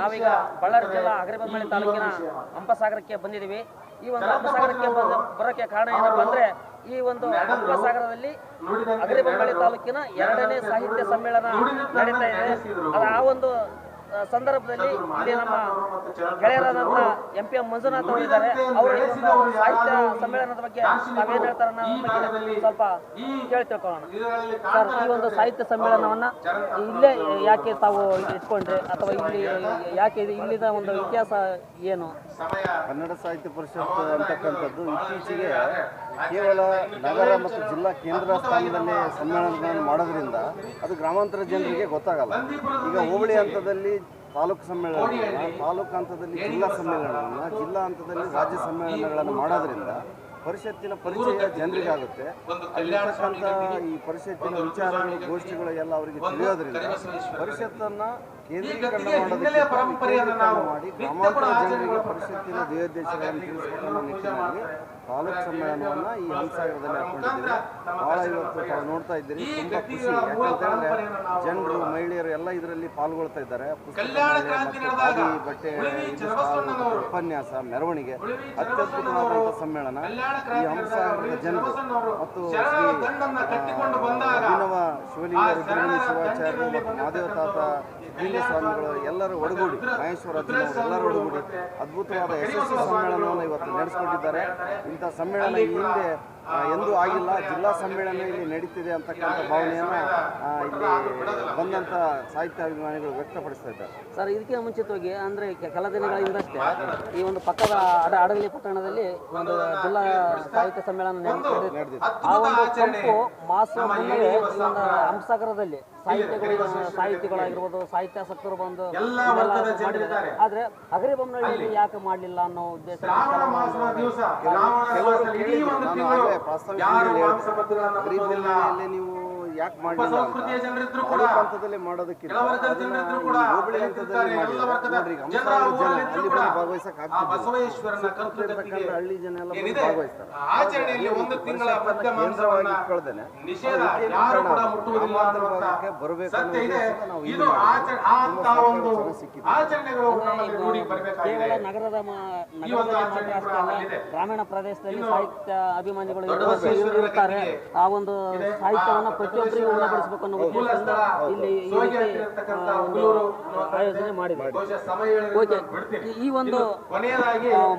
ನಾವೀಗ ಬಳ್ಳಾರಿ ಜಿಲ್ಲಾ ಅಗರಿಬೊಮ್ಮಳಿ ತಾಲೂಕಿನ ಹಂಪಸಾಗರಕ್ಕೆ ಬಂದಿದ್ದೀವಿ. ಈ ಒಂದು ಹಂಪಸಾಗರಕ್ಕೆ ಬರೋಕ್ಕೆ ಕಾರಣ ಏನಪ್ಪ ಅಂದ್ರೆ ಈ ಒಂದು ಹಂಪಸಾಗರದಲ್ಲಿ ಅಗರಿಬೊಮ್ಮಳಿ ತಾಲೂಕಿನ ಎರಡನೇ ಸಾಹಿತ್ಯ ಸಮ್ಮೇಳನ ನಡೀತಾ ಇದೆ. ಆ ಒಂದು ಸಂದರ್ಭದಲ್ಲಿ ಇಲ್ಲಿ ನಮ್ಮ ಗೆಳೆಯರಾದಂಥ ಎಂ ಪಿ ಎಂ ಮಂಜುನಾಥ್ ಅವರು ಇದ್ದಾರೆ ಅವರು ಸಾಹಿತ್ಯ ಸಮ್ಮೇಳನದ ಬಗ್ಗೆ ತಾವೇನು ಹೇಳ್ತಾರ ಸ್ವಲ್ಪ ಕೇಳಿ ತಿಳ್ಕೊಳ್ಳೋಣ. ಈ ಒಂದು ಸಾಹಿತ್ಯ ಸಮ್ಮೇಳನವನ್ನ ಇಲ್ಲೇ ಯಾಕೆ ತಾವು ಇಟ್ಕೊಂಡ್ರಿ? ಅಥವಾ ಇಲ್ಲಿ ಯಾಕೆ ಇಲ್ಲಿದ ಒಂದು ಇತಿಹಾಸ ಏನು? ಕನ್ನಡ ಸಾಹಿತ್ಯ ಪರಿಷತ್ ಅಂತಕ್ಕಂಥದ್ದು ಇತ್ತೀಚೆಗೆ ಕೇವಲ ನಗರ ಮತ್ತು ಜಿಲ್ಲಾ ಕೇಂದ್ರ ಸ್ಥಾನದಲ್ಲಿ ಸಮ್ಮೇಳನಗಳನ್ನು ಮಾಡೋದ್ರಿಂದ ಅದು ಗ್ರಾಮಾಂತರ ಜನರಿಗೆ ಗೊತ್ತಾಗಲ್ಲ. ಈಗ ಹೋಬಳಿ ಹಂತದಲ್ಲಿ ತಾಲೂಕು ಸಮ್ಮೇಳನ ತಾಲೂಕು ಹಂತದಲ್ಲಿ ಜಿಲ್ಲಾ ಸಮ್ಮೇಳನವನ್ನು ಜಿಲ್ಲಾ ಹಂತದಲ್ಲಿ ರಾಜ್ಯ ಸಮ್ಮೇಳನಗಳನ್ನು ಮಾಡೋದ್ರಿಂದ ಪರಿಷತ್ತಿನ ಪರಿಚಯ ಜನರಿಗಾಗುತ್ತೆ ಅಲ್ಲಿರ್ತಕ್ಕಂಥ ಈ ಪರಿಷತ್ತಿನ ವಿಚಾರಗಳು ಗೋಷ್ಠಿಗಳು ಎಲ್ಲ ಅವರಿಗೆ ತಿಳಿಯೋದ್ರಿಂದ ಪರಿಷತ್ತನ್ನ ಕೇಂದ್ರೀಕರಣ ಮಾಡೋದಕ್ಕೆ ಮಾಡಿ ಗ್ರಾಮಾಂತರ ಜನರಿಗೆ ಪರಿಷತ್ತಿನ ಧ್ಯೇಯೋದ್ದೇಶಗಳನ್ನು ತಿಳಿಸ್ಕೊಡುವ ನಿಟ್ಟಿನಲ್ಲಿ ತಾಲೂಕು ಸಮ್ಮೇಳನವನ್ನ ಈ ಹಂಸಾಗರದಲ್ಲಿ ಹಾಕೊಂಡಿದ್ದೀವಿ. ಬಹಳ ಇವತ್ತು ತಾವು ನೋಡ್ತಾ ಇದ್ದೀರಿ. ತುಂಬಾ ಖುಷಿ. ಯಾಕಂತಂದ್ರೆ ಜನರು ಮಹಿಳೆಯರು ಎಲ್ಲ ಇದರಲ್ಲಿ ಪಾಲ್ಗೊಳ್ತಾ ಇದ್ದಾರೆ. ಪುಸ್ತಕ ಮತ್ತು ಬಟ್ಟೆ ಉಪನ್ಯಾಸ ಮೆರವಣಿಗೆ ಅತ್ಯದ್ಭುತವಾದಂಥ ಸಮ್ಮೇಳನ. ಈ ಹಂಸ ಜನರು ಮತ್ತು ಕಟ್ಟಿಕೊಂಡು ಅಭಿನವ ಶಿವಲಿಂಗ ರುದ್ರಮುನಿ ಶಿವಾಚಾರ್ಯರು ಮತ್ತು ಮಾದೇವ ತಾತ ಸ್ವಾಮಿಗಳು ಎಲ್ಲರೂ ಒಡಗೂಡಿ ಮಹೇಶ್ವರ ಎಲ್ಲರೂ ಒಡಗೂಡಿ ಅದ್ಭುತವಾದ ಯಶಸ್ವಿ ಸಮ್ಮೇಳನವನ್ನು ಇವತ್ತು ನಡೆಸಿಕೊಂಡಿದ್ದಾರೆ. ಇಂಥ ಸಮ್ಮೇಳನ ಈ ಹಿಂದೆ ಎಂದೂ ಆಗಿಲ್ಲ ಜಿಲ್ಲಾ ಸಮ್ಮೇಳನ ಇಲ್ಲಿ ನಡೀತಿದೆ ಅಂತಕ್ಕಂಥ ಭಾವನೆಯನ್ನು ಇಲ್ಲಿ ಬಂದಂಥ ಸಾಹಿತ್ಯಾಭಿಮಾನಿಗಳು ವ್ಯಕ್ತಪಡಿಸ್ತಾ ಇದ್ದಾರೆ ಸರ್ ಇದಕ್ಕೆ ಮುಂಚಿತವಾಗಿ ಅಂದರೆ ಕೆಲ ದಿನಗಳ ಹಿಂದಷ್ಟೇ ಈ ಒಂದು ಪಕ್ಕದ ಅಡ ಅಡಗಲಿ ಪಟ್ಟಣದಲ್ಲಿ ಒಂದು ಜಿಲ್ಲಾ ಸಾಹಿತ್ಯ ಸಮ್ಮೇಳನ ನಡೆದಿದೆ. ಆ ಒಂದು ಕೆಂಪು ಮಾಸ ಮುನ್ನವೇ ಈ ಒಂದು ಹಂಸಾಗರದಲ್ಲಿ ಸಾಹಿತ್ಯಗಳು ಸಾಹಿತಿಗಳಾಗಿರ್ಬೋದು ಸಾಹಿತ್ಯಾಸಕ್ತರು ಬಂದು ಆದ್ರೆ ಹಗರಿ ಆದ್ರೆ ಅಗರಿಬೊಮ್ಮನಹಳ್ಳಿಯಲ್ಲಿ ಯಾಕೆ ಮಾಡಲಿಲ್ಲ ಅನ್ನೋ ಉದ್ದೇಶ ನೀವು ಯಾಕೆ. ತಾಲೂಕು ಹಂತದಲ್ಲಿ ಮಾಡೋದಕ್ಕಿಂತ ಈ ಹೋಬಳಿ ಹಂತದಲ್ಲಿ ಮಾಡಿದ್ರೆ ಅಲ್ಲಿ ಬಂದು ಹಳ್ಳಿ ಜನ ಎಲ್ಲ ಬಂದು ಭಾಗವಹಿಸ್ತಾರೆ. ಆಚರಣೆಯಲ್ಲಿ ಒಂದು ತಿಂಗಳ ಮಧ್ಯ ಕೇಂದ್ರವಾಗಿ ಮಾಂಸವನ್ನ ಇಟ್ಕೊಳ್ದೇನೆ ನಿಷೇಧ ಅದಕ್ಕೆ ಯಾರು ಕೂಡ ಮುಟ್ಟುವುದಿಲ್ಲ ಗ್ರಾಮಾಂತರ ಬರಬೇಕು ಅನ್ನೋ ಉದ್ದೇಶದಿಂದ ನಾವು ಬರಬೇಕಾಗಿದೆ. ಕೇವಲ ನಗರದ ಈ ಗ್ರಾಮೀಣ ಪ್ರದೇಶದಲ್ಲಿ ಸಾಹಿತ್ಯ ಅಭಿಮಾನಿಗಳು ಇರ್ತಾರೆ ಆ ಒಂದು ಸಾಹಿತ್ಯವನ್ನ ಪ್ರತಿಯೊಬ್ಬರಿಗೂ ಅನ್ನೋ ಉದ್ದೇಶದಿಂದ ಇಲ್ಲಿ ಈ ರೀತಿ ಆಯೋಜನೆ ಮಾಡಿದೆ ಬಹುಶಃ ಸಮಯ ಹೇಳಿದ್ರೆ ಓಕೆ. ಈ- ಒಂದು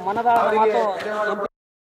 ಮನದಾಳದ ಮಾತು